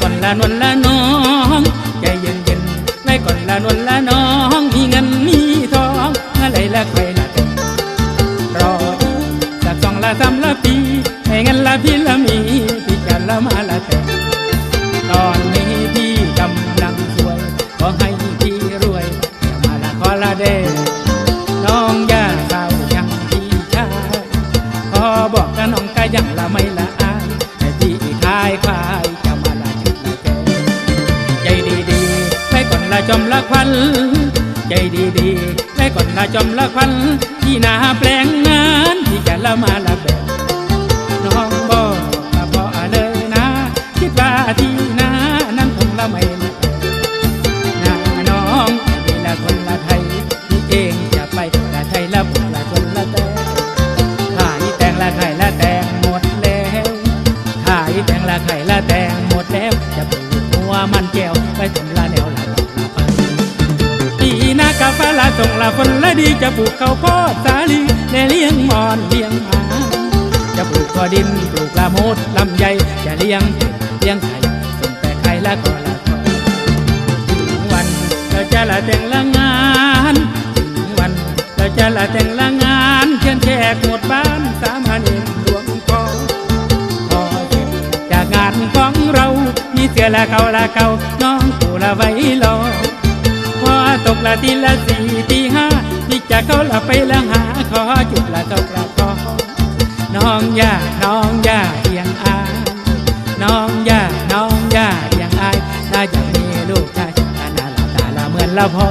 ก่อนละนวลละน้องใจเย็นเย็นไว้ก่อนละนวลละน้อง จอมละควัน ใจดีๆไว้ก่อนละจอมละควัน ที่นาแปลงงานที่จะละมาละแบบน้องบอกกับพ่อเลยนะ คิดว่าที่นานั้นคงละไม่ละนาน้องนี่ละคนละไทยพี่เองจะไปละไทยละบุละคนละแต่ขายแตงละไข่ละแตงหมดแล้วขายแตงละไข่ละแตงหมดแล้วจะปลูกหัวมันแก้วไปสมละแนว ส่งละคนละดีจะปลูกข้าวโพดสาลีและเลี้ยงมอนเลี้ยงหมาจะปลูกกอดินปลูกละโมดลำไยจะเลี้ยงเป็ดเลี้ยงไข่ส่งแต่ไข่ละก็ละทอถึงวันเราจะละแต่งละงานถึงวันเราจะละแต่งละงานเชิญแขกหมดบ้านสามเณรหลวงพ่อพอเสร็จจากงานของเรามีเสือละเขาละเขาน้องปู่ละไว้รอพอตกละทีละส ตีห้านี่จะเขาละไปและหาขอจุดละตกละกอน้องย่าน้องย่าเพียงอายน้องย่าน้องย่าเพียงอายถ้าอยากมีลูกชายตาหนาละตาละเหมือนละพ่อ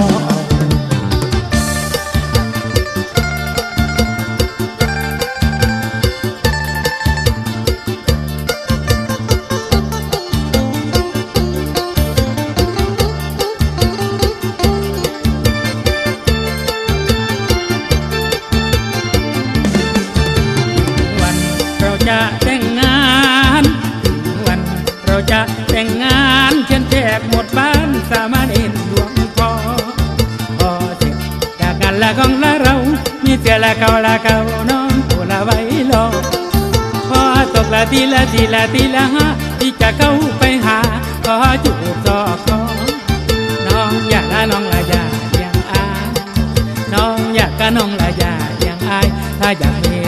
จะแต่งงานเชิญแขกหมดบ้านสามเณรหลวงพ่อพอเสร็จจากงานละของละเรา มีเสือละเขาละเขาน้องผู้ละไว้รอพอตกละทีละทีละทีละห้าที่จะเข้าไปหาขอจูบซอกคอน้องอยากละน้องละอยากเลี้ยงอายน้องอยากกะน้องละอยากเลี้ยงอายถ้าอยากมี